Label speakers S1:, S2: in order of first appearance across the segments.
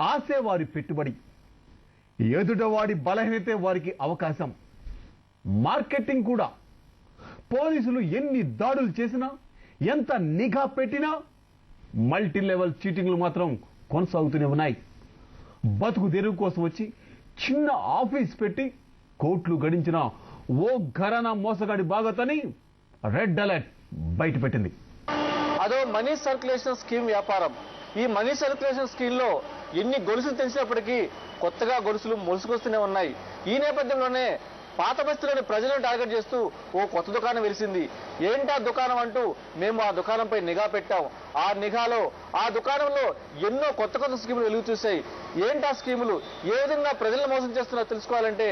S1: ఆశే వారి పెట్టుబడి. ఎదుటవాడి బలహీనతే వారికి అవకాశం. మార్కెటింగ్ కూడా. పోలీసులు ఎన్ని దాడులు చేసినా ఎంత నిఘా పెట్టినా మల్టీ లెవెల్ చీటింగ్లు మాత్రం కొనసాగుతూనే ఉన్నాయి. బతుకు తెరువు కోసం వచ్చి చిన్న ఆఫీస్ పెట్టి కోట్లు గడించిన ఓ ఘరానా మోసగాడి బాగతని రెడ్ అలర్ట్ బయటపెట్టింది
S2: అదో మనీ సర్క్యులేషన్ స్కీమ్ వ్యాపారం. ఈ మనీ సర్క్యులేషన్ స్కీమ్లో ఎన్ని గొలుసులు తెలిసినప్పటికీ కొత్తగా గొలుసులు మొలుసుకొస్తూనే ఉన్నాయి. ఈ నేపథ్యంలోనే పాత బస్తీలోని ప్రజలను టార్గెట్ చేస్తూ ఓ కొత్త దుకాణం వెలిసింది. ఏంటా దుకాణం అంటూ మేము ఆ దుకాణంపై నిఘా పెట్టాం. ఆ నిఘాలో ఆ దుకాణంలో ఎన్నో కొత్త కొత్త స్కీములు వెలుగు చూశాయి ఏంటా స్కీములు? ఏ విధంగా ప్రజలను మోసం చేస్తున్నారో తెలుసుకోవాలంటే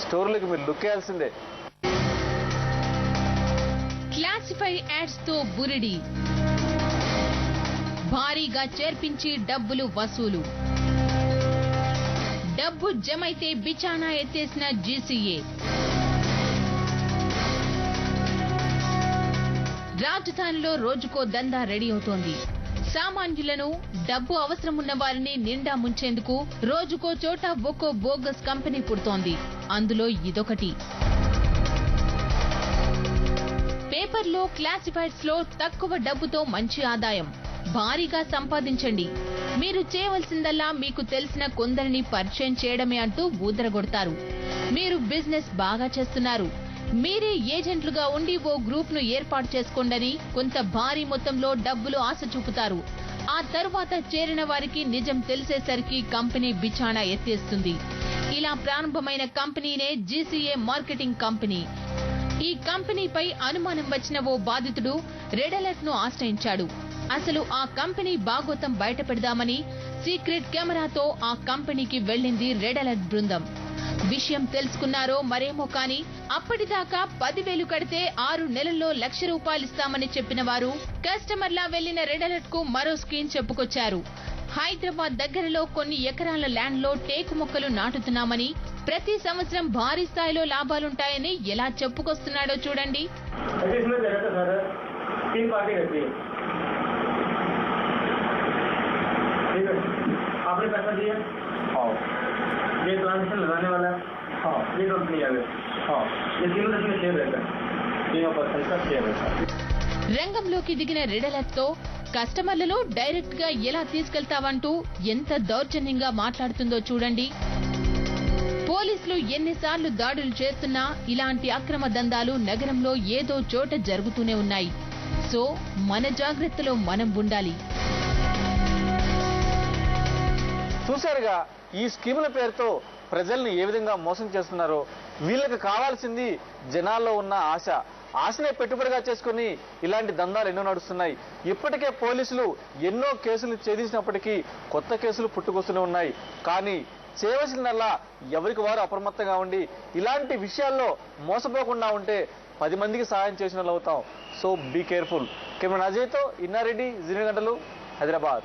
S2: స్టోర్లకు మీరు లుక్ వేయాల్సిందే.
S3: క్లాసిఫై యాడ్స్తో బురిడి. భారీగా చేర్పించి డబ్బులు వసూలు. డబ్బు జమైతే బిచానా ఎత్తేసిన జీసీఏ. రాజధానిలో రోజుకో దందా రెడీ అవుతోంది. సామాన్యులను డబ్బు అవసరమున్న వారిని నిండా ముంచేందుకు రోజుకో చోట ఒక్కో బోగస్ కంపెనీ పుడుతోంది. అందులో ఇదొకటి. పేపర్లో క్లాసిఫైడ్స్లో తక్కువ డబ్బుతో మంచి ఆదాయం. భారీగా సంపాదించండి. మీరు చేయవలసిందల్లా మీకు తెలిసిన కొందరిని పరిచయం చేయడమే అంటూ ఊదరగొడతారు. మీరు బిజినెస్ బాగా చేస్తున్నారు. మీరే ఏజెంట్లుగా ఉండి ఓ గ్రూప్ను ఏర్పాటు చేసుకోండని కొంత భారీ మొత్తంలో డబ్బులు ఆశ చూపుతారు. ఆ తరువాత చేరిన వారికి నిజం తెలిసేసరికి కంపెనీ బిచాణా ఎత్తేస్తుంది. ఇలా ప్రారంభమైన కంపెనీనే జీసీఏ మార్కెటింగ్ కంపెనీ. ఈ కంపెనీపై అనుమానం వచ్చిన ఓ బాధితుడు రెడ్ అలర్ట్ను ఆశ్రయించాడు. అసలు ఆ కంపెనీ బాగోతం బయటపెడదామని సీక్రెట్ కెమెరాతో ఆ కంపెనీకి వెళ్ళింది రెడ్ అలర్ట్ బృందం. విషయం తెలుసుకున్నారో మరేమో కానీ అప్పటిదాకా పదివేలు కడితే ఆరు నెలల్లో లక్ష రూపాయలు ఇస్తామని చెప్పిన వారు కస్టమర్లా వెళ్ళిన రెడ్ అలర్ట్కు మరో స్కీమ్ చెప్పుకొచ్చారు. హైదరాబాద్ దగ్గరలో కొన్ని ఎకరాల ల్యాండ్ లో టేకు మొక్కలు నాటుతున్నామని ప్రతి సంవత్సరం భారీ స్థాయిలో లాభాలుంటాయని ఎలా చెప్పుకొస్తున్నాడో చూడండి
S4: ऐसे इसमें दे रहे थे सर तीन पार्टी रहती है ठीक है आपने पैसा दिया हाँ ये ट्रांजेक्शन लगाने वाला है हाँ ये कंपनी आ गई हाँ ये तीनों इसमें शेयर रहता है तीनों पर्सन का शेयर रहता है
S3: రంగంలోకి దిగిన రెడ్ కస్టమర్లలో డైరెక్ట్గా ఎలా తీసుకెళ్తావంటూ ఎంత దౌర్జన్యంగా మాట్లాడుతుందో చూడండి. పోలీసులు ఎన్నిసార్లు దాడులు చేస్తున్నా ఇలాంటి అక్రమ దందాలు నగరంలో ఏదో చోట జరుగుతూనే ఉన్నాయి. సో మన జాగ్రత్తలో మనం ఉండాలి.
S2: చూశారుగా ఈ స్కీముల పేరుతో ప్రజల్ని ఏ విధంగా మోసం చేస్తున్నారో వీళ్ళకి కావాల్సింది జనాల్లో ఉన్న ఆశ. ఆశనే పెట్టుబడిగా చేసుకుని ఇలాంటి దందాలు ఎన్నో నడుస్తున్నాయి. ఇప్పటికే పోలీసులు ఎన్నో కేసులు ఛేదించినప్పటికీ కొత్త కేసులు పుట్టుకొస్తూనే ఉన్నాయి. కానీ చేయవలసిందల్లా ఎవరికి వారు అప్రమత్తంగా ఉండి ఇలాంటి విషయాల్లో మోసపోకుండా ఉంటే పది మందికి సహాయం చేసిన వాళ్ళు అవుతాం. సో బీ కేర్ఫుల్ కెమెరా అజయ్తో ఇన్నారెడ్డి జీని గంటలు హైదరాబాద్.